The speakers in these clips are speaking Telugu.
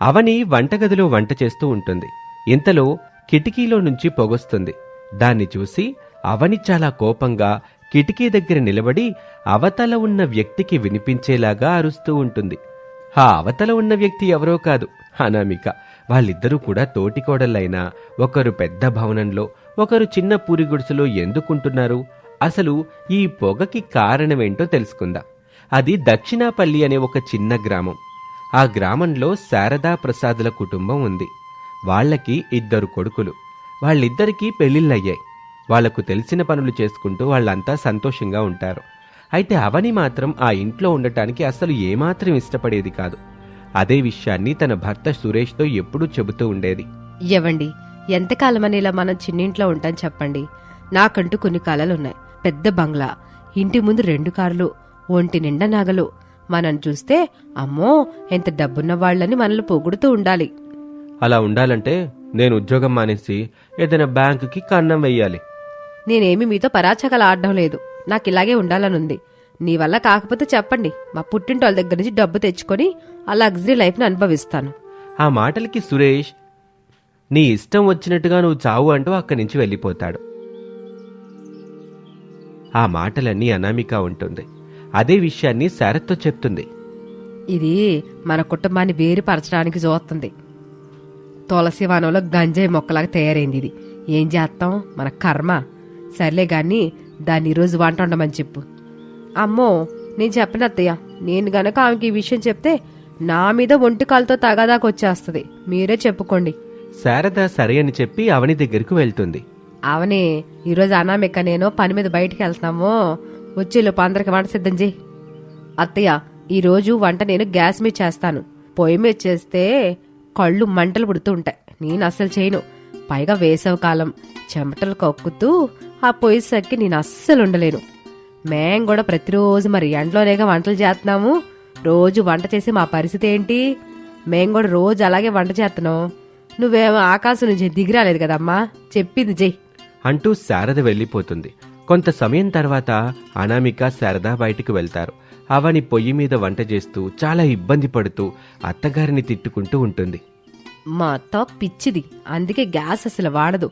అవని వంటగదిలో వంట చేస్తూ ఉంటుంది. ఇంతలో కిటికీలో నుంచి పొగొస్తుంది. దాన్ని చూసి అవని చాలా కోపంగా కిటికీ దగ్గర నిలబడి అవతల ఉన్న వ్యక్తికి వినిపించేలాగా అరుస్తూ ఉంటుంది. ఆ అవతల ఉన్న వ్యక్తి ఎవరో కాదు అనామిక. వాళ్ళిద్దరూ కూడా తోటికోడళ్ళైనా ఒకరు పెద్ద భవనంలో ఒకరు చిన్న పూరి గుడిసెలో ఎందుకుంటున్నారు? అసలు ఈ పొగకి కారణమేంటో తెలుసుకుందాం. అది దక్షిణాపల్లి అనే ఒక చిన్న గ్రామం. ఆ గ్రామంలో శారదా ప్రసాదుల కుటుంబం ఉంది. వాళ్ళకి ఇద్దరు కొడుకులు. వాళ్ళిద్దరికీ పెళ్ళిళ్ళయ్యాయి వాళ్ళకు తెలిసిన పనులు చేసుకుంటూ వాళ్ళంతా సంతోషంగా ఉంటారు. అయితే అవని మాత్రం ఆ ఇంట్లో ఉండటానికి అసలు ఏమాత్రం ఇష్టపడేది కాదు. అదే విషయాన్ని తన భర్త సురేష్తో ఎప్పుడూ చెబుతూ ఉండేది. ఎవండి ఎంతకాలమని ఇలా మనం చిన్నింట్లో ఉంటాం చెప్పండి. నాకంటూ కొన్ని కలలున్నాయి. పెద్ద బంగ్లా ఇంటి ముందు రెండు కార్లు ఒంటి నిండా నాగలు మనం చూస్తే అమ్మో ఎంత డబ్బున్న వాళ్ళని మనల్ని పొగుడుతూ ఉండాలి. అలా ఉండాలంటే నేను ఉద్యోగం మానేసి ఏదైనా బ్యాంకుకి కన్నం వెయ్యాలి. నేనేమి మీతో పరాచకలు ఆడడం లేదు. నాకు ఇలాగే ఉండాలనుంది. నీ వల్ల కాకపోతే చెప్పండి. మా పుట్టింటోళ్ళ దగ్గర నుంచి డబ్బు తెచ్చుకొని ఆ లగ్జరీ లైఫ్ని అనుభవిస్తాను. ఆ మాటలకి సురేష్ నీ ఇష్టం వచ్చినట్టుగా నువ్వు చావు అంటూ అక్కడి నుంచి వెళ్ళిపోతాడు. ఆ మాటలన్నీ అనామిక ఉంటుంది. అదే విషయాన్ని శారత్తో చెప్తుంది. ఇది మన కుటుంబాన్ని వేరుపరచడానికి చూస్తుంది. తులసి వనంలో గంజాయి మొక్కలాగా తయారైంది ఇది. ఏం చేస్తాం? మన కర్మ. సర్లే గాని దాన్ని ఈరోజు వంట ఉండమని చెప్పు. అమ్మో నేను చెప్పిన అత్తయ్య. నేను గనక ఆమెకి ఈ విషయం చెప్తే నా మీద ఒంటి కాలుతో తగాదాకు వచ్చేస్తుంది. మీరే చెప్పుకోండి. శారద సరే అని చెప్పి అవని దగ్గరకు వెళ్తుంది. అవనే ఈరోజు అనామిక నేను పని మీద బయటికి వెళ్తాము వచ్చేలోపు అందరికి వంట సిద్ధం చేయి. అత్తయ్య ఈరోజు వంట నేను గ్యాస్ మీద చేస్తాను. పొయ్యి మీద చేస్తే కళ్ళు మంటలు పుడుతూ ఉంటాయి. నేను అస్సలు చేయను. పైగా వేసవకాలం చెమటలు కక్కుతూ ఆ పొయ్యి సక్కి నేను అస్సలు ఉండలేను. మేం కూడా ప్రతిరోజు మరి ఎండలోనేగా వంటలు చేస్తున్నాము. రోజు వంట చేసి మా పరిస్థితి ఏంటి? మేం కూడా రోజు అలాగే వంట చేస్తున్నాం. నువ్వేమో ఆకాశం నుంచి దిగిరాలేదు కదమ్మా. చెప్పింది జై అంటూ శారద వెళ్ళిపోతుంది. కొంత సమయం తర్వాత అనామిక శారద బయటకు వెళ్తారు. అవని పొయ్యి మీద వంట చేస్తూ చాలా ఇబ్బంది పడుతూ అత్తగారిని తిట్టుకుంటూ ఉంటుంది. మా అత్త పిచ్చిది. అందుకే గ్యాస్ అసలు వాడదు.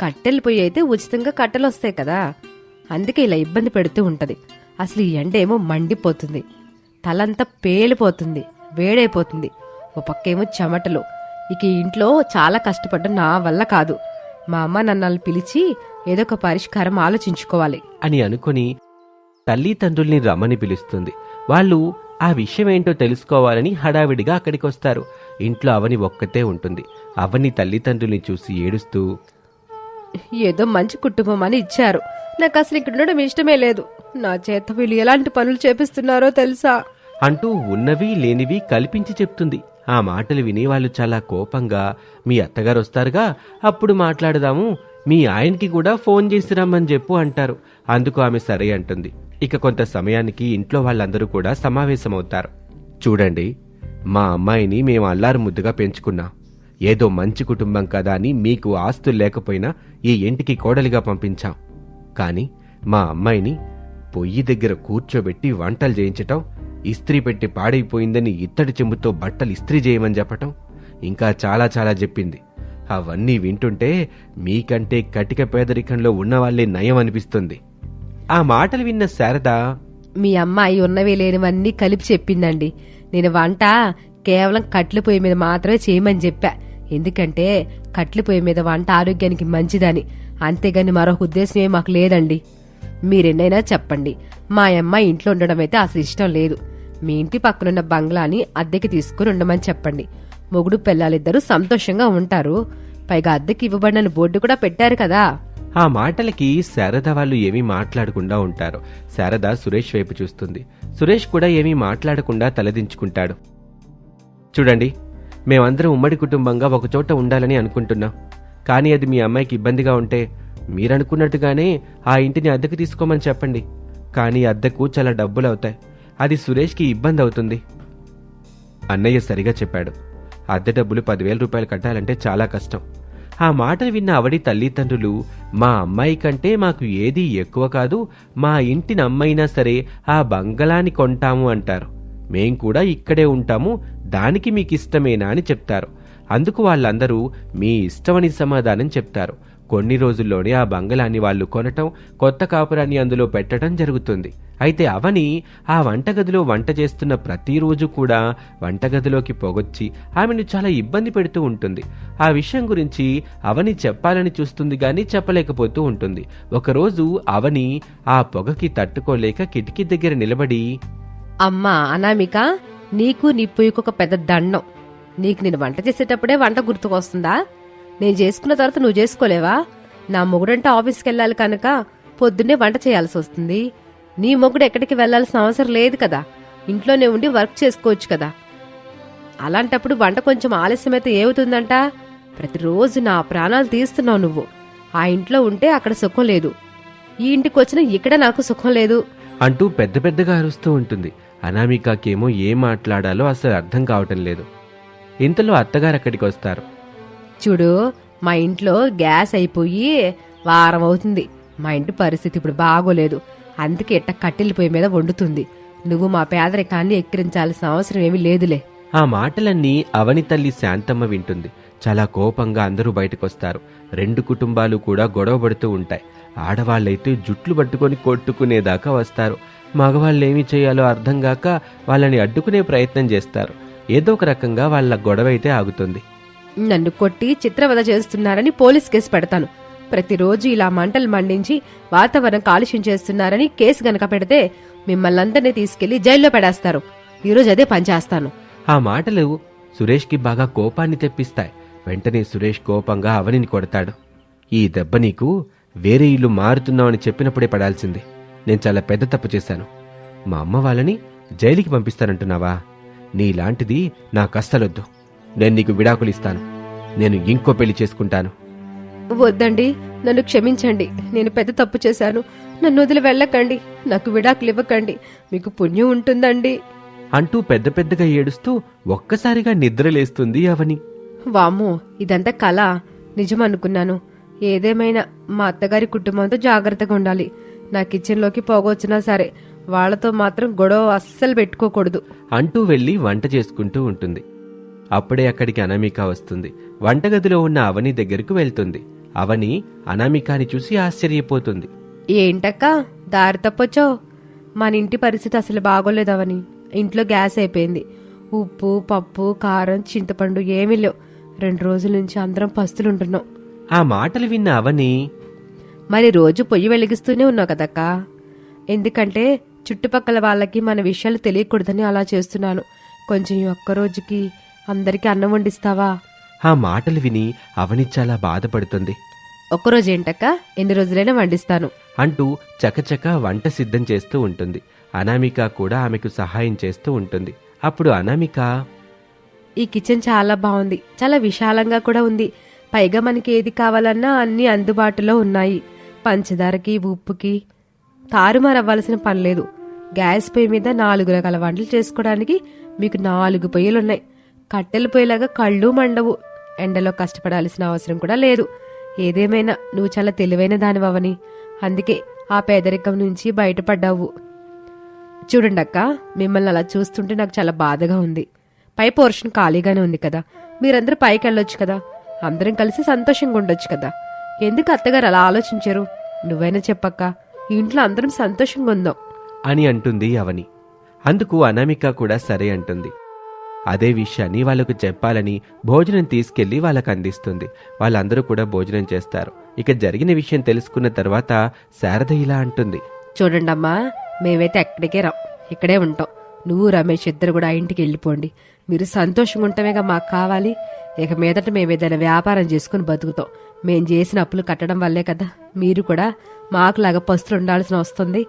కట్టెలు పొయ్యి అయితే ఉచితంగా కట్టెలు వస్తాయి కదా. అందుకే ఇలా ఇబ్బంది పెడుతూ ఉంటది. అసలు ఈ ఎండ ఏమో మండిపోతుంది. తలంతా పేలిపోతుంది. వేడైపోతుంది. ఓ పక్కేమో చెమటలు. ఇక ఇంట్లో చాలా కష్టపడ్డం నా వల్ల కాదు. మా అమ్మ నన్ను పిలిచి ఏదో ఒక పరిష్కారం ఆలోచించుకోవాలి. అని అనుకుని తల్లిదండ్రుల్ని రమ్మని పిలుస్తుంది. వాళ్ళు ఆ విషయం ఏంటో తెలుసుకోవాలని హడావిడిగా అక్కడికి వస్తారు ఇంట్లో అవని ఒక్కతే ఉంటుంది. అవని తల్లిదండ్రుల్ని చూసి ఏడుస్తూ ఏదో మంచి కుటుంబం అని ఇచ్చారు. నాకు అసలు ఇక్కడ ఉండడం ఇష్టమే లేదు. నా చేత వీళ్ళు ఎలాంటి పనులు చేపిస్తున్నారో తెలుసా? అంటూ ఉన్నవి లేనివి కల్పించి చెప్తుంది. ఆ మాటలు విని వాళ్ళు చాలా కోపంగా మీ అత్తగారు వస్తారుగా? అప్పుడు మాట్లాడదాము. మీ ఆయనకి కూడా ఫోన్ చేసి రమ్మని చెప్పు అంటారు. అందుకు ఆమె సరే అంటుంది. ఇక కొంత సమయానికి ఇంట్లో వాళ్ళందరూ కూడా సమావేశమవుతారు. చూడండి మా అమ్మాయిని మేము అల్లారు ముద్దుగా పెంచుకున్నాం. ఏదో మంచి కుటుంబం కదా అని మీకు ఆస్తులు లేకపోయినా ఈ ఇంటికి కోడలిగా పంపించాం. కానీ మా అమ్మాయిని పొయ్యి దగ్గర కూర్చోబెట్టి వంటలు చేయించటం ఇస్త్రీ పెట్టి పాడైపోయిందని ఇత్తడి చెంబుతో బట్టలు ఇస్త్రీ చేయమని చెప్పటం ఇంకా చాలా చాలా చెప్పింది. అవన్నీ వింటుంటే మీకంటే కటిక పేదరికంలో ఉన్నవాళ్ళే నయం అనిపిస్తుంది. ఆ మాటలు విన్న శారద మీ అమ్మాయి ఉన్నవి లేనివన్నీ కలిపి చెప్పిందండి. నేను వంట కేవలం కట్ల పొయ్యి మీద మాత్రమే చేయమని చెప్పా. ఎందుకంటే కట్ల పొయ్యి మీద వంట ఆరోగ్యానికి మంచిదని. అంతేగాని మరొక ఉద్దేశం ఏం మాకు లేదండి. మీరెన్నైనా చెప్పండి. మా అమ్మాయి ఇంట్లో ఉండడం అయితే అసలు ఇష్టం లేదు. మీ ఇంటి పక్కనున్న బంగ్లాని అద్దెకి తీసుకుని ఉండమని చెప్పండి. మొగుడు పిల్లలిద్దరూ సంతోషంగా ఉంటారు. పైగా అద్దెకి ఇవ్వబడిన బోర్డు కూడా పెట్టారు కదా. ఆ మాటలకి శారద వాళ్ళు ఏమీ మాట్లాడకుండా ఉంటారు. శారద సురేష్ వైపు చూస్తుంది. సురేష్ కూడా ఏమీ మాట్లాడకుండా తలదించుకుంటాడు. చూడండి మేమందరం ఉమ్మడి కుటుంబంగా ఒకచోట ఉండాలని అనుకుంటున్నాం. కానీ అది మీ అమ్మాయికి ఇబ్బందిగా ఉంటే మీరనుకున్నట్టుగానే ఆ ఇంటిని అద్దెకు తీసుకోమని చెప్పండి. కానీ అద్దెకు చాలా డబ్బులు అవుతాయి. అది సురేష్కి ఇబ్బంది అవుతుంది అన్నయ్య సరిగా చెప్పాడు. అద్దె డబ్బులు పదివేల రూపాయలు కట్టాలంటే చాలా కష్టం. ఆ మాటలు విన్న అవడి తల్లిదండ్రులు మా అమ్మాయి కంటే మాకు ఏదీ ఎక్కువ కాదు మా ఇంటిని అమ్మైనా సరే ఆ బంగళాని కొంటాము అంటారు. మేం కూడా ఇక్కడే ఉంటాము దానికి మీకు ఇష్టమేనా అని చెప్తారు. అందుకు వాళ్ళందరూ మీ ఇష్టమని సమాధానం చెప్తారు. కొన్ని రోజుల్లోనే ఆ బంగళాన్ని వాళ్ళు కొనటం కొత్త కాపురాన్ని అందులో పెట్టడం జరుగుతుంది. అయితే అవని ఆ వంటగదిలో వంట చేస్తున్న ప్రతిరోజు కూడా వంటగదిలోకి పొగొచ్చి ఆమెను చాలా ఇబ్బంది పెడుతూ ఉంటుంది. ఆ విషయం గురించి అవని చెప్పాలని చూస్తుంది కానీ చెప్పలేకపోతూ ఉంటుంది. ఒకరోజు అవని ఆ పొగకి తట్టుకోలేక కిటికీ దగ్గర నిలబడి అమ్మా అనామిక నీకు నీ పొయ్యికి ఒక పెద్ద దండం. నీకు నేను వంట చేసేటప్పుడే వంట గుర్తుకొస్తుందా? నేను చేసుకున్న తర్వాత నువ్వు చేసుకోలేవా? నా మొగుడంటే ఆఫీస్కి వెళ్ళాలి కనుక పొద్దున్నే వంట చేయాల్సి వస్తుంది. నీ మొగుడు ఎక్కడికి వెళ్ళాల్సిన అవసరం లేదు కదా. ఇంట్లోనే ఉండి వర్క్ చేసుకోవచ్చు కదా. అలాంటప్పుడు వంట కొంచెం ఆలస్యమైతే ఏమవుతుందంట? ప్రతిరోజు నా ప్రాణాలు తీస్తున్నావు నువ్వు. ఆ ఇంట్లో ఉంటే అక్కడ సుఖం లేదు. ఈ ఇంటికి వచ్చిన ఇక్కడ నాకు సుఖం లేదు. అంటూ పెద్ద పెద్దగా అరుస్తూ ఉంటుంది. అనామికాకేమో ఏం మాట్లాడాలో అసలు అర్థం కావటం లేదు. ఇంతలో అత్తగారు అక్కడికి వస్తారు. చూడు మా ఇంట్లో గ్యాస్ అయిపోయి వారం అవుతుంది. మా ఇంటి పరిస్థితి ఇప్పుడు బాగోలేదు. అందుకే ఇట్ట కట్టెల పొయ్యి మీద వండుతుంది. నువ్వు మా పేదరికాన్ని ఎక్కిరించాల్సిన అవసరం ఏమీ లేదులే. ఆ మాటలన్నీ అవని తల్లి శాంతమ్మ వింటుంది. చాలా కోపంగా అందరూ బయటకొస్తారు. రెండు కుటుంబాలు కూడా గొడవ పడుతూ ఉంటాయి. ఆడవాళ్ళైతే జుట్లు పట్టుకొని కొట్టుకునేదాకా వస్తారు. మగవాళ్ళేమి చేయాలో అర్థం కాక వాళ్ళని అడ్డుకునే ప్రయత్నం చేస్తారు. ఏదో ఒక రకంగా వాళ్ళ గొడవ అయితే ఆగుతుంది. నన్ను కొట్టి చిత్రవద చేస్తున్నారని పోలీస్ కేసు పెడతాను. ప్రతిరోజు ఇలా మంటలు మండించి వాతావరణం కాలుష్యం చేస్తున్నారని కేసు గనక పెడితే మిమ్మల్ని అందరినీ తీసుకెళ్ళి జైల్లో పెడేస్తారు. ఈరోజు అదే పనిచేస్తాను ఆ మాటలు సురేష్కి బాగా కోపాన్ని తెప్పిస్తాయి. వెంటనే సురేష్ కోపంగా అవనిని కొడతాడు. ఈ దెబ్బ నీకు వేరే ఇల్లు మారుతున్నావని చెప్పినప్పుడే పడాల్సింది. నేను చాలా పెద్ద తప్పు చేశాను. మా అమ్మ వాళ్ళని జైలుకి పంపిస్తానంటున్నావా? నీలాంటిది నాకు అస్సలొద్దు. నేను నీకు విడాకులు ఇస్తాను. నేను ఇంకో పెళ్ళి చేసుకుంటాను. వద్దండి. నన్ను క్షమించండి. నేను పెద్ద తప్పు చేశాను. నన్ను వదిలి వెళ్ళకండి. నాకు విడాకులు ఇవ్వకండి. మీకు పుణ్యం ఉంటుందండి. అంటూ పెద్ద పెద్దగా ఏడుస్తూ ఒక్కసారిగా నిద్రలేస్తుంది అవని వామ్మో ఇదంతా కళ నిజమనుకున్నాను. ఏదేమైనా మా అత్తగారి కుటుంబంతో జాగ్రత్తగా ఉండాలి. నా కిచెన్లోకి పోగొచ్చినా సరే వాళ్ళతో మాత్రం గొడవ అస్సలు పెట్టుకోకూడదు. అంటూ వెళ్ళి వంట చేసుకుంటూ ఉంటుంది. అప్పుడే అక్కడికి అనామిక వస్తుంది. వంటగదిలో ఉన్న అవని దగ్గరకు వెళ్తుంది. అవని అనామికాని చూసి ఆశ్చర్యపోతుంది. ఏంటక్క? దారి తప్పొచ్చో మన ఇంటి పరిస్థితి అసలు బాగోలేదవని ఇంట్లో గ్యాస్ అయిపోయింది. ఉప్పు పప్పు కారం చింతపండు ఏమీ లేవు. రెండు రోజుల నుంచి అందరం పస్తులుంటున్నాం. ఆ మాటలు విన్న అవని మరి రోజు పొయ్యి వెలిగిస్తూనే ఉన్నావు కదక్క? ఎందుకంటే చుట్టుపక్కల వాళ్ళకి మన విషయాలు తెలియకూడదని అలా చేస్తున్నాను. కొంచెం ఈ ఒక్క రోజుకి అందరికీ అన్నం వండిస్తావా? ఆ మాటలు విని అవని చాలా బాధపడుతుంది. ఒక్కరోజు ఏంటక్క ఎన్ని రోజులైనా వండిస్తాను. అంటూ చకచక వంట సిద్ధం చేస్తూ ఉంటుంది. అనామిక కూడా ఆమెకు సహాయం చేస్తూ ఉంటుంది. అప్పుడు అనామిక ఈ కిచెన్ చాలా బాగుంది. చాలా విశాలంగా కూడా ఉంది. పైగా మనకి ఏది కావాలన్నా అన్నీ అందుబాటులో ఉన్నాయి. పంచదారకి ఉప్పుకి తారుమారు అవ్వాల్సిన పని లేదు. గ్యాస్ పొయ్యి మీద నాలుగు రకాల వంటలు చేసుకోవడానికి మీకు నాలుగు పొయ్యిలున్నాయి. కట్టెలు పోయేలాగా కళ్ళు మండవు. ఎండలో కష్టపడాల్సిన అవసరం కూడా లేదు. ఏదేమైనా నువ్వు చాలా తెలివైన దానివని అందుకే ఆ పేదరికం నుంచి బయటపడ్డావు. చూడండి అక్క మిమ్మల్ని అలా చూస్తుంటే నాకు చాలా బాధగా ఉంది. పై పోర్షన్ ఖాళీగానే ఉంది కదా. మీరందరూ పైకి వెళ్ళొచ్చు కదా. అందరం కలిసి సంతోషంగా ఉండొచ్చు కదా. ఎందుకు అత్తగారు అలా ఆలోచించారు? నువ్వైనా చెప్పక్క ఇంట్లో అందరం సంతోషంగా ఉందాం. అని అంటుంది అవని అందుకు అనామిక కూడా సరే అంటుంది. అదే విషయాన్ని వాళ్ళకు చెప్పాలని భోజనం తీసుకెళ్ళి వాళ్ళకు అందిస్తుంది. వాళ్ళందరూ కూడా భోజనం చేస్తారు. ఇక జరిగిన విషయం తెలుసుకున్న తర్వాత శారద ఇలా అంటుంది. చూడండమ్మా మేమైతే ఎక్కడికే రాం. ఇక్కడే ఉంటాం. నువ్వు రమేష్ ఇద్దరు కూడా ఆ ఇంటికి వెళ్ళిపోండి. మీరు సంతోషంగా ఉండటమేగా మాకు కావాలి. ఇక మీదట మేము ఏదైనా వ్యాపారం చేసుకుని బతుకుతాం. మేం చేసిన అప్పులు కట్టడం వల్లే కదా. మీరు కూడా మాకులాగా పస్తులు ఉండాల్సిన వస్తుంది.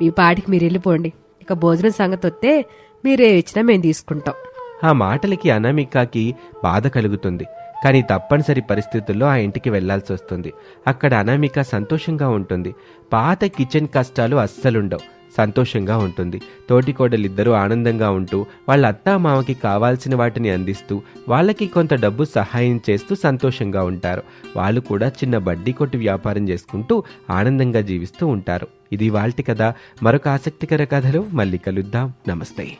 మీ పాటికి మీరు వెళ్ళిపోండి. ఇక భోజనం సంగతి వస్తే మీరే ఇచ్చినా మేము తీసుకుంటాం. ఆ మాటలకి అనామికకి బాధ కలుగుతుంది. కానీ తప్పనిసరి పరిస్థితుల్లో ఆ ఇంటికి వెళ్ళాల్సి వస్తుంది. అక్కడ అనామిక సంతోషంగా ఉంటుంది. పాత కిచెన్ కష్టాలు అస్సలుండవు. సంతోషంగా ఉంటుంది. తోటికోడలిద్దరూ ఆనందంగా ఉంటూ వాళ్ళ అత్తా మామకి కావాల్సిన వాటిని అందిస్తూ వాళ్ళకి కొంత డబ్బు సహాయం చేస్తూ సంతోషంగా ఉంటారు. వాళ్ళు కూడా చిన్న బడ్డీ కొట్టు వ్యాపారం చేసుకుంటూ ఆనందంగా జీవిస్తూ ఉంటారు. ఇది వాళ్ళ కథ. మరొక ఆసక్తికర కథలో మళ్ళీ కలుద్దాం. నమస్తే.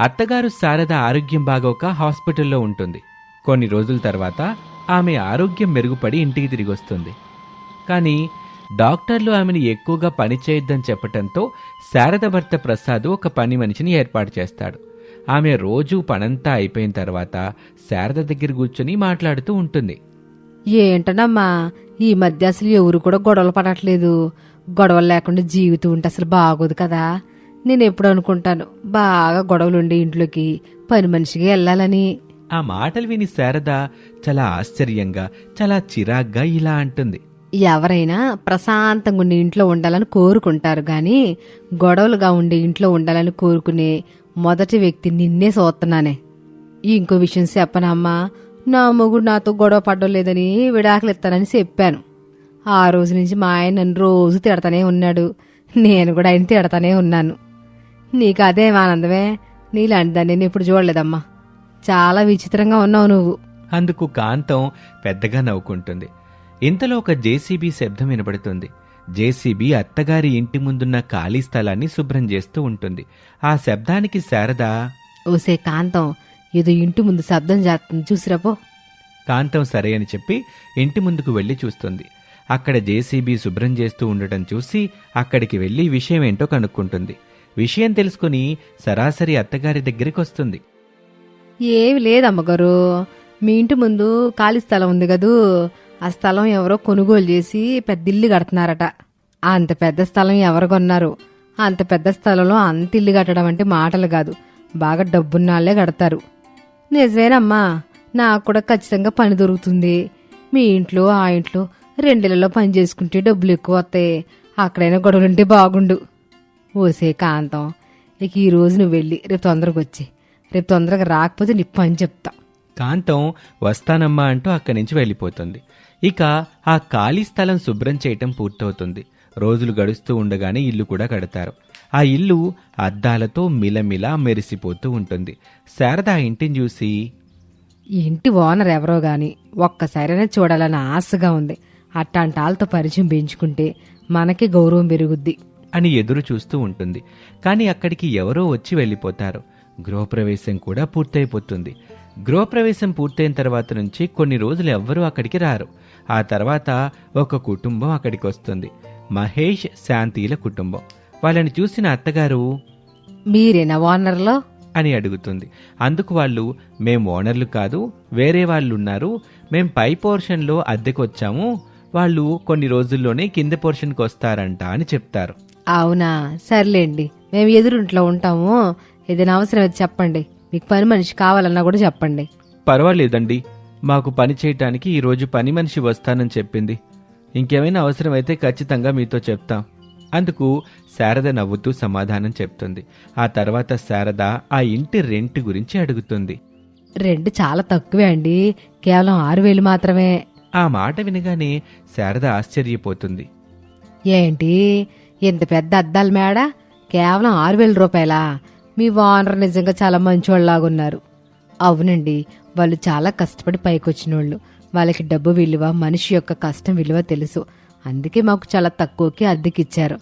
అత్తగారు శారద ఆరోగ్యం బాగోక హాస్పిటల్లో ఉంటుంది. కొన్ని రోజుల తర్వాత ఆమె ఆరోగ్యం మెరుగుపడి ఇంటికి తిరిగి వస్తుంది. కానీ డాక్టర్లు ఆమెను ఎక్కువగా పని చేయొద్దని చెప్పటంతో శారద భర్త ప్రసాద్ ఒక పని మనిషిని ఏర్పాటు చేస్తాడు. ఆమె రోజూ పనంతా అయిపోయిన తర్వాత శారద దగ్గర కూర్చొని మాట్లాడుతూ ఉంటుంది. ఏంటనమ్మా ఈ మధ్య అసలు ఎవరు కూడా గొడవలు పడట్లేదు. గొడవలు లేకుండా జీవితం ఉంటే అసలు బాగోదు కదా. నేను ఎప్పుడు అనుకుంటాను బాగా గొడవలు ఉండే ఇంట్లోకి పని మనిషిగా వెళ్ళాలని. ఆ మాటలు విని శారద చాలా ఆశ్చర్యంగా చాలా చిరాగ్గా ఇలా అంటుంది. ఎవరైనా ప్రశాంతంగా ఉండే ఇంట్లో ఉండాలని కోరుకుంటారు గాని గొడవలుగా ఉండే ఇంట్లో ఉండాలని కోరుకునే మొదటి వ్యక్తి నిన్నే చూస్తున్నానే. ఇంకో విషయం చెప్పనమ్మా నా మొగుడు నాతో గొడవ పడ్డం లేదని విడాకులు ఇస్తానని చెప్పాను. ఆ రోజు నుంచి మా ఆయన నన్ను రోజు తిడతానే ఉన్నాడు. నేను కూడా ఆయన తిడతానే ఉన్నాను. నీకు అదేం ఆనందమే. నీలాంటి దాన్ని నేను ఇప్పుడు చూడలేదమ్మా. చాలా విచిత్రంగా ఉన్నావు నువ్వు. అందుకు కాంతం పెద్దగా నవ్వుకుంటుంది. ఇంతలో ఒక జేసీబీ శబ్దం వినబడుతుంది. జేసీబీ అత్తగారి ఇంటి ముందున్న ఖాళీ స్థలాన్ని శుభ్రం చేస్తూ ఉంటుంది. ఆ శబ్దానికి శారద ఓసే కాంతం ఏదో ఇంటి ముందు శబ్దం చేస్తుంది చూసిరాపో కాంతం సరే అని చెప్పి ఇంటి ముందుకు వెళ్ళి చూస్తుంది. అక్కడ జేసీబీ శుభ్రం చేస్తూ ఉండటం చూసి అక్కడికి వెళ్ళి విషయం ఏంటో కనుక్కుంటుంది. విషయం తెలుసుకుని సరాసరి అత్తగారి దగ్గరికి వస్తుంది. ఏమి లేదమ్మగారు. మీ ఇంటి ముందు ఖాళీ స్థలం ఉంది కదూ. ఆ స్థలం ఎవరో కొనుగోలు చేసి పెద్ద ఇల్లు కడుతున్నారట. అంత పెద్ద స్థలం ఎవరు కొన్నారు? అంత పెద్ద స్థలంలో అంత ఇల్లు కట్టడం అంటే మాటలు కాదు. బాగా డబ్బున్నాళ్ళే కడతారు. నిజమేనమ్మా. నాకు కూడా ఖచ్చితంగా పని దొరుకుతుంది. మీ ఇంట్లో ఆ ఇంట్లో రెండిళ్ళలో పని చేసుకుంటే డబ్బులు ఎక్కువ వస్తాయి. అక్కడైనా గొడవలుంటే బాగుండు. ఓసే కాంతం ఇక ఈ రోజు నువ్వు వెళ్ళి రేపు తొందరగా వచ్చి. రేపు తొందరగా రాకపోతే నీ పని చెప్తా. కాంతం వస్తానమ్మా అంటూ అక్కడి నుంచి వెళ్ళిపోతుంది. ఇక ఆ ఖాళీ స్థలం శుభ్రం చేయటం పూర్తవుతుంది. రోజులు గడుస్తూ ఉండగానే ఇల్లు కూడా కడతారు. ఆ ఇల్లు అద్దాలతో మిలమిలా మెరిసిపోతూ ఉంటుంది. శారద ఆ ఇంటిని చూసి ఇంటి ఓనర్ ఎవరో గాని ఒక్కసారైనా చూడాలని ఆశగా ఉంది. అట్టాంటి వాళ్ళతో పరిచయం పెంచుకుంటే మనకి గౌరవం పెరుగుద్ది. అని ఎదురు చూస్తూ ఉంటుంది. కానీ అక్కడికి ఎవరో వచ్చి వెళ్ళిపోతారు. గృహప్రవేశం కూడా పూర్తయిపోతుంది. గృహప్రవేశం పూర్తయిన తర్వాత నుంచి కొన్ని రోజులు ఎవ్వరూ అక్కడికి రారు. ఆ తర్వాత ఒక కుటుంబం అక్కడికి వస్తుంది. మహేష్ శాంతిల కుటుంబం. వాళ్ళని చూసిన అత్తగారు మీరేనా ఓనర్లో? అని అడుగుతుంది. అందుకు వాళ్ళు మేం ఓనర్లు కాదు వేరే వాళ్ళు ఉన్నారు మేం పై పోర్షన్లో అద్దెకొచ్చాము. వాళ్ళు కొన్ని రోజుల్లోనే కింద పోర్షన్కి వస్తారంట అని చెప్తారు. అవునా? సర్లేండి. మేము ఎదురుంట్లో ఉంటాము. ఏదైనా అవసరం అయితే చెప్పండి. మీకు పని మనిషి కావాలన్నా కూడా చెప్పండి. పర్వాలేదండి. మాకు పని చేయటానికి ఈరోజు పని మనిషి వస్తానని చెప్పింది. ఇంకేమైనా అవసరమైతే ఖచ్చితంగా మీతో చెప్తాం. అందుకు శారద నవ్వుతూ సమాధానం చెప్తుంది. ఆ తర్వాత శారద ఆ ఇంటి రెంట్ గురించి అడుగుతుంది. రెండు చాలా తక్కువే అండి. కేవలం ఆరు వేలు మాత్రమే. ఆ మాట వినగానే శారద ఆశ్చర్యపోతుంది. ఏంటి? ఇంత పెద్ద అద్దాల మేడ? కేవలం ఆరు వేల రూపాయలా? మీ ఓనర్ నిజంగా చాలా మంచోళ్ళలాగున్నారు. అవునండి వాళ్ళు చాలా కష్టపడి పైకొచ్చినోళ్ళు. వాళ్ళకి డబ్బు విలువ మనిషి యొక్క కష్టం విలువ తెలుసు. అందుకే మాకు చాలా తక్కువకి అద్దెకిచ్చారు.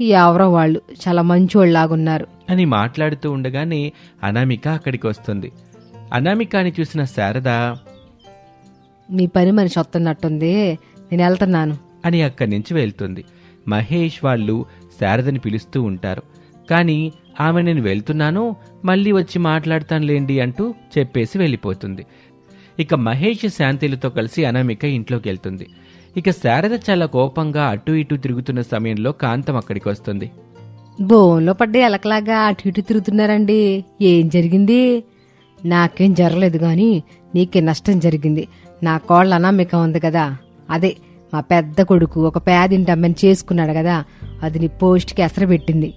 ఎవరో వాళ్ళు చాలా మంచోళ్ళలాగున్నారు. అని మాట్లాడుతూ ఉండగానే అనామిక అక్కడికి వస్తుంది అనామికాని చూసిన శారద మీ పని మనిషి వస్తున్నట్టుంది. నేను వెళ్తున్నాను. అని అక్కడి నుంచి వెళ్తుంది. మహేష్ వాళ్ళు శారదని పిలుస్తూ ఉంటారు. కానీ ఆమె నేను వెళ్తున్నాను మళ్ళీ వచ్చి మాట్లాడతానులేండి అంటూ చెప్పేసి వెళ్ళిపోతుంది. ఇక మహేష్ శాంతిలతో కలిసి అనామిక ఇంట్లోకి వెళ్తుంది. ఇక శారద చాలా కోపంగా అటు ఇటు తిరుగుతున్న సమయంలో కాంతం అక్కడికి వస్తుంది. బోన్లో పడ్డ ఎలకలాగా అటు ఇటు తిరుగుతున్నారండి. ఏం జరిగింది? నాకేం జరగలేదు కానీ నీకే నష్టం జరిగింది. నా కోళ్ళ అనామిక ఉంది కదా. అదే మా పెద్ద కొడుకు ఒక పేదింటి అమ్మని చేసుకున్నాడు కదా అది నీ పోస్ట్కి ఎసరు పెట్టింది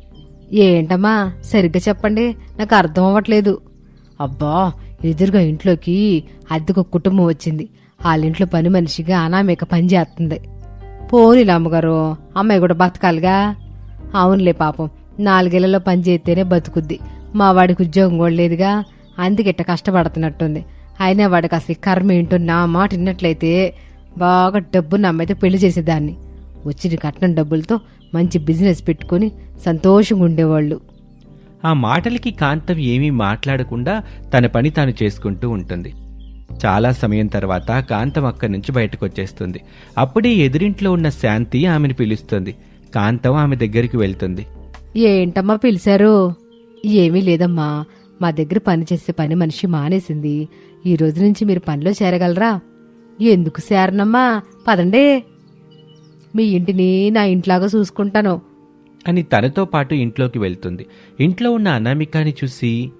ఏంటమ్మా సరిగ్గా చెప్పండి నాకు అర్థం అవ్వట్లేదు. అబ్బా ఎదురుగా ఇంట్లోకి అద్దెకు కుటుంబం వచ్చింది. వాళ్ళింట్లో పని మనిషిగా అనామిక పని చేస్తుంది. పోనీలే అమ్మగారు అమ్మాయి కూడా బతకాలిగా? అవునులే పాపం నాలుగేళ్ళలో పని చేస్తేనే బతుకుద్ది. మా వాడికి ఉద్యోగం కూడా లేదుగా అందుకే ఇట్ట కష్టపడుతున్నట్టుంది. అయినా వాడికి అసలు కర్మ ఏంటో నా మాట విన్నట్లయితే బాగా డబ్బు నమ్మైతే పెళ్ళి చేసేదాన్ని. వచ్చిన కట్నం డబ్బులతో మంచి బిజినెస్ పెట్టుకొని సంతోషంగా ఉండేవాళ్ళు. ఆ మాటలకి కాంతం ఏమీ మాట్లాడకుండా తన పని తాను చేసుకుంటూ ఉంటుంది. చాలా సమయం తర్వాత కాంతం అక్కడి నుంచి బయటకు వచ్చేస్తుంది అప్పుడే ఎదురింట్లో ఉన్న శాంతి ఆమెను పిలుస్తుంది. కాంతం ఆమె దగ్గరికి వెళ్తుంది. ఏంటమ్మా పిలిచారు? ఏమీ లేదమ్మా. మా దగ్గర పని చేసే పని మనిషి మానేసింది. ఈ రోజు నుంచి మీరు పనిలో చేరగలరా? ఎందుకు చేరనమ్మా పదండి. మీ ఇంటిని నా ఇంట్లాగా చూసుకుంటాను. అని తనతో పాటు ఇంట్లోకి వెళ్తుంది. ఇంట్లో ఉన్న అనామికాని చూసి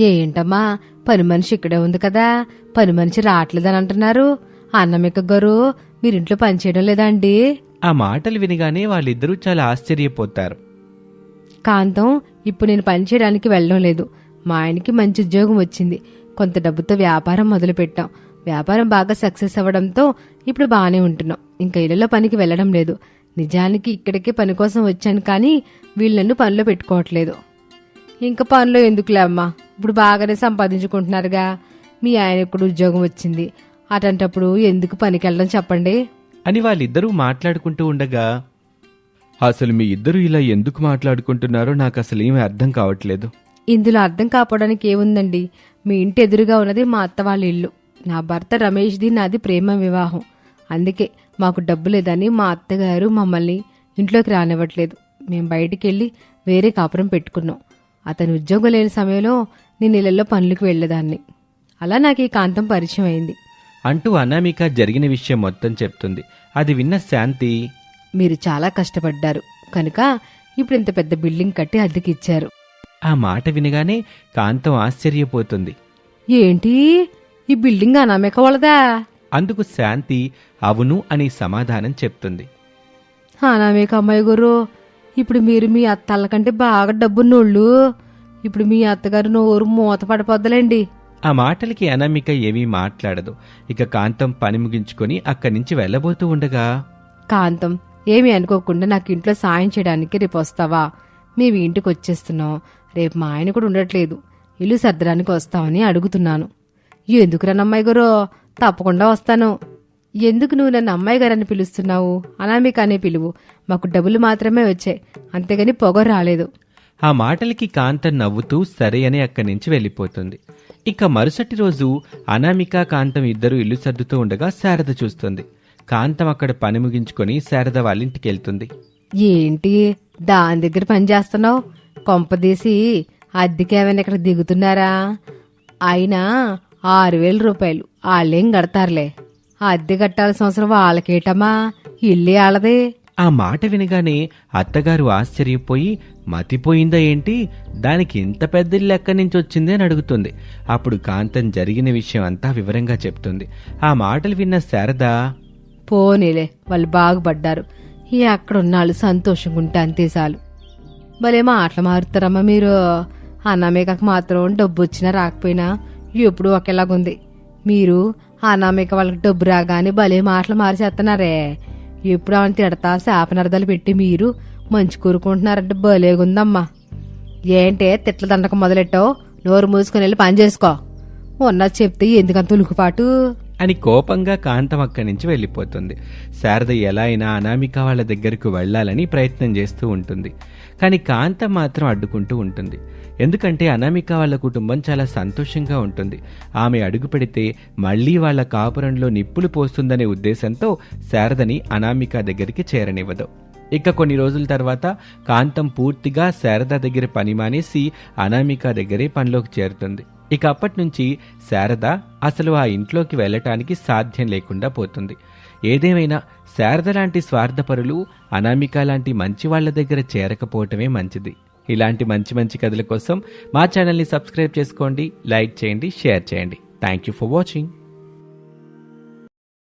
ఏంటమ్మా? పని మనిషి ఇక్కడే ఉంది కదా. పని మనిషి రావట్లేదని అంటున్నారు. అన్నమిక్క గారు మీరింట్లో పని చేయడం లేదా అండి? ఆ మాటలు వినగానే వాళ్ళిద్దరూ చాలా ఆశ్చర్యపోతారు. కాంతం ఇప్పుడు నేను పని చేయడానికి వెళ్ళడం లేదు. మా ఆయనకి మంచి ఉద్యోగం వచ్చింది. కొంత డబ్బుతో వ్యాపారం మొదలుపెట్టాం. వ్యాపారం బాగా సక్సెస్ అవ్వడంతో ఇప్పుడు బాగానే ఉంటున్నాం. ఇంకా ఇళ్ళలో పనికి వెళ్ళడం లేదు. నిజానికి ఇక్కడికే పని కోసం వచ్చాను కానీ వీళ్ళు నన్ను పనిలో పెట్టుకోవట్లేదు. ఇంకా పనిలో ఎందుకులే అమ్మా? ఇప్పుడు బాగానే సంపాదించుకుంటున్నారుగా. మీ ఆయన ఇప్పుడు ఉద్యోగం వచ్చింది. అటంటప్పుడు ఎందుకు పనికి వెళ్ళడం చెప్పండి. అని వాళ్ళిద్దరూ మాట్లాడుకుంటూ ఉండగా అసలు మీ ఇద్దరు ఇలా ఎందుకు మాట్లాడుకుంటున్నారో నాకు అసలు ఏమీ అర్థం కావట్లేదు. ఇందులో అర్థం కాపోవడానికి ఏముందండి? మీ ఇంటి ఎదురుగా ఉన్నది మా అత్త వాళ్ళ ఇల్లు. నా భర్త రమేష్ది నాది ప్రేమ వివాహం. అందుకే మాకు డబ్బు లేదని మా అత్తగారు మమ్మల్ని ఇంట్లోకి రానివ్వట్లేదు. మేము బయటికి వెళ్ళి వేరే కాపురం పెట్టుకున్నాం. అతను ఉద్యోగం లేని సమయంలో నేను ఇళ్ళలో పనులకు వెళ్ళేదాన్ని. అలా నాకు ఈ కాంతం పరిచయం అయింది. అంటూ అనామిక జరిగిన విషయం మొత్తం చెప్తుంది. అది విన్న శాంతి మీరు చాలా కష్టపడ్డారు. కనుక ఇప్పుడు ఇంత పెద్ద బిల్డింగ్ కట్టి అద్దెకిచ్చారు. ఆ మాట వినగానే కాంతం ఆశ్చర్యపోతుంది. ఏంటి? ఈ బిల్డింగ్ అనామిక వాళ్ళదా అందుకు శాంతి అవును అని సమాధానం చెప్తుంది. అనామిక అమ్మాయి గురు ఇప్పుడు మీరు మీ అత్తళ్ళ కంటే బాగా డబ్బున్నోళ్ళు. ఇప్పుడు మీ అత్తగారు నోరు మూత పడిపోద్దలేండి. ఆ మాటలకి అనామిక ఏమీ మాట్లాడదు. ఇక కాంతం పని ముగించుకొని అక్కడి నుంచి వెళ్ళబోతూ ఉండగా కాంతం ఏమీ అనుకోకుండా నాకు ఇంట్లో సాయం చేయడానికి రేపు వస్తావా? మేము ఇంటికి వచ్చేస్తున్నాం. రేపు మా ఆయన కూడా ఉండట్లేదు. ఇల్లు సర్దడానికి వస్తామని అడుగుతున్నాను. ఎందుకు అమ్మాయి గారు? తప్పకుండా వస్తాను. ఎందుకు నువ్వు నన్ను అమ్మాయి గారని పిలుస్తున్నావు? అనామిక అనే పిలువు. మాకు డబ్బులు మాత్రమే వచ్చాయి. అంతేగాని పొగ రాలేదు. ఆ మాటలకి కాంతం నవ్వుతూ సరే అని అక్కడి నుంచి వెళ్ళిపోతుంది. ఇక మరుసటి రోజు అనామిక కాంతం ఇద్దరు ఇల్లు సర్దుతూ ఉండగా శారద చూస్తుంది. కాంతం అక్కడ పని ముగించుకొని శారద వాళ్ళ ఇంటికి వెళ్తుంది. ఏంటి? దాని దగ్గర పని చేస్తున్నావు? కొంపదీసి అద్దెకి ఏమైనా ఇక్కడ దిగుతున్నారా? అయినా ఆరు వేల రూపాయలు. వాళ్ళేం కడతారులే. ఆ అద్దె కట్టాల్సిన అవసరం వాళ్ళకేటమ్మా? ఇల్లే వాళ్ళదే. ఆ మాట వినగానే అత్తగారు ఆశ్చర్యపోయి మతిపోయిందా ఏంటి? దానికి ఇంత పెద్ద ఇల్లు ఎక్కడి నుంచి వచ్చింది అని అడుగుతుంది. అప్పుడు కాంతం జరిగిన విషయం అంతా వివరంగా చెప్తుంది. ఆ మాటలు విన్న శారద పోనీలే వాళ్ళు బాగుపడ్డారు. ఈ అక్కడ ఉన్నాళ్ళు సంతోషంగా ఉంటే అంతే చాలు. భలే మాటలు మారుతారమ్మా మీరు. అనామికకు మాత్రం డబ్బు వచ్చినా రాకపోయినా ఎప్పుడు ఒకేలాగుంది మీరు అనామిక వాళ్ళకి డబ్బు రాగానే భలే మాటలు మార్చేస్తున్నారే ఎప్పుడు ఆమెను తిడతా శాపనార్థాలు పెట్టి మీరు మంచి కోరుకుంటున్నారంటే భలేగుందమ్మా. ఏంటే తిట్ల దండకం మొదలెట్టావు? నోరు మూసుకుని వెళ్ళి పని చేసుకో. ఉన్నది చెప్తే ఎందుకంత ఉలుకుపాటు? అని కోపంగా కాంతం అక్కడి నుంచి వెళ్ళిపోతుంది. శారద ఎలా అయినా అనామిక వాళ్ళ దగ్గరకు వెళ్ళాలని ప్రయత్నం చేస్తూ ఉంటుంది. కానీ కాంతం మాత్రం అడ్డుకుంటూ ఉంటుంది. ఎందుకంటే అనామిక వాళ్ళ కుటుంబం చాలా సంతోషంగా ఉంటుంది. ఆమె అడుగు పెడితే మళ్ళీ వాళ్ళ కాపురంలో నిప్పులు పోస్తుందనే ఉద్దేశంతో శారదని అనామిక దగ్గరికి చేరనివ్వదు. ఇక కొన్ని రోజుల తర్వాత కాంతం పూర్తిగా శారద దగ్గర పని మానేసి అనామిక దగ్గరే పనిలోకి చేరుతుంది. ఇక అప్పటి నుంచి శారద అసలు ఆ ఇంట్లోకి వెళ్ళటానికి సాధ్యం లేకుండా పోతుంది. ఏదేమైనా శారద లాంటి స్వార్థపరులు అనామిక లాంటి మంచి వాళ్ళ దగ్గర చేరకపోవటమే మంచిది. ఇలాంటి మంచి మంచి కథల కోసం మా ఛానల్ని సబ్స్క్రైబ్ చేసుకోండి లైక్ చేయండి షేర్ చేయండి. Thank you for watching